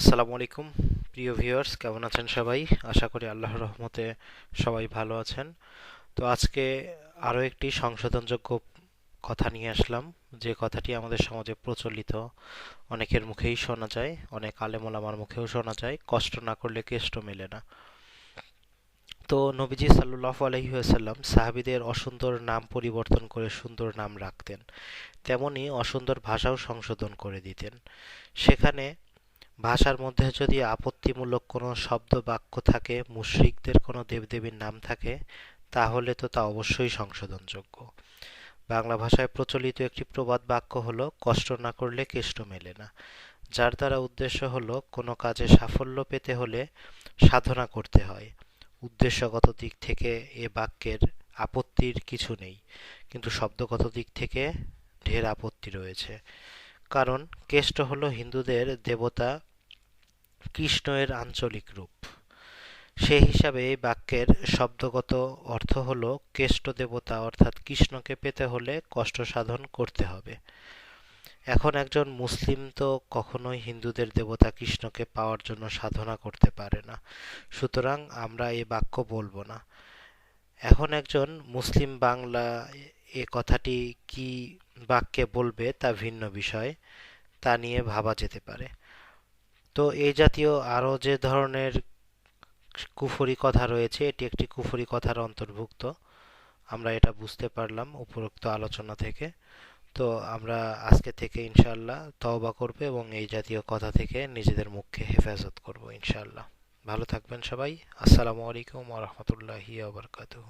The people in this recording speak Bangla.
আসসালামু আলাইকুম, প্রিয় ভিউয়ার্স, কেমন আছেন সবাই? আশা করি আল্লাহর রহমতে সবাই ভালো আছেন। তো আজকে আরও একটি সংশোধনযোগ্য কথা নিয়ে আসলাম। যে কথাটি আমাদের সমাজে প্রচলিত, অনেকের মুখেই শোনা যায়, অনেক আলেমোলামার মুখেও শোনা যায়, কষ্ট না করলে কেষ্ট মেলে না। তো নবীজি সাল্লাহ আলহিহাসাল্লাম সাহাবিদের অসুন্দর নাম পরিবর্তন করে সুন্দর নাম রাখতেন। তেমনি অসুন্দর ভাষাও সংশোধন করে দিতেন। সেখানে ভাষার মধ্যে যদি আপত্তিমূলক কোনো শব্দ বাক্য থাকে, মুশ্রিকদের কোনো দেবদেবীর নাম থাকে, তাহলে তো তা অবশ্যই সংশোধনযোগ্য। বাংলা ভাষায় প্রচলিত একটি প্রবাদ বাক্য হলো, কষ্ট না করলে কেষ্ট মেলে না। যার দ্বারা উদ্দেশ্য হলো, কোনো কাজে সাফল্য পেতে হলে সাধনা করতে হয়। উদ্দেশ্যগত দিক থেকে এ বাক্যের আপত্তির কিছু নেই, কিন্তু শব্দগত দিক থেকে ঢের আপত্তি রয়েছে। কারণ, কেষ্ট হলো হিন্দুদের দেবতা কৃষ্ণ এর আঞ্চলিক রূপ। সে হিসাবে এই বাক্যের শব্দগত অর্থ হল কেষ্ট দেবতা, অর্থাৎ কৃষ্ণকে পেতে হলে কষ্ট সাধন করতে হবে। এখন একজন মুসলিম তো কখনোই হিন্দুদের দেবতা কৃষ্ণকে পাওয়ার জন্য সাধনা করতে পারে না। সুতরাং আমরা এই বাক্য বলব না। এখন একজন মুসলিম বাংলা এ কথাটি কি বাক্যে বলবে তা ভিন্ন বিষয়, তা নিয়ে ভাবা যেতে পারে। তো এই জাতীয় আরও যে ধরনের কুফরি কথা রয়েছে, এটি একটি কুফরি কথার অন্তর্ভুক্ত। আমরা এটা বুঝতে পারলাম উপরোক্ত আলোচনা থেকে। তো আমরা আজকে থেকে ইনশাল্লাহ তওবা করব এবং এই জাতীয় কথা থেকে নিজেদের মুখকে হেফাজত করব ইনশাল্লাহ ভালো থাকবেন সবাই। আসসালামু আলাইকুম ওরহমতুল্লাহি আবরকাতুহ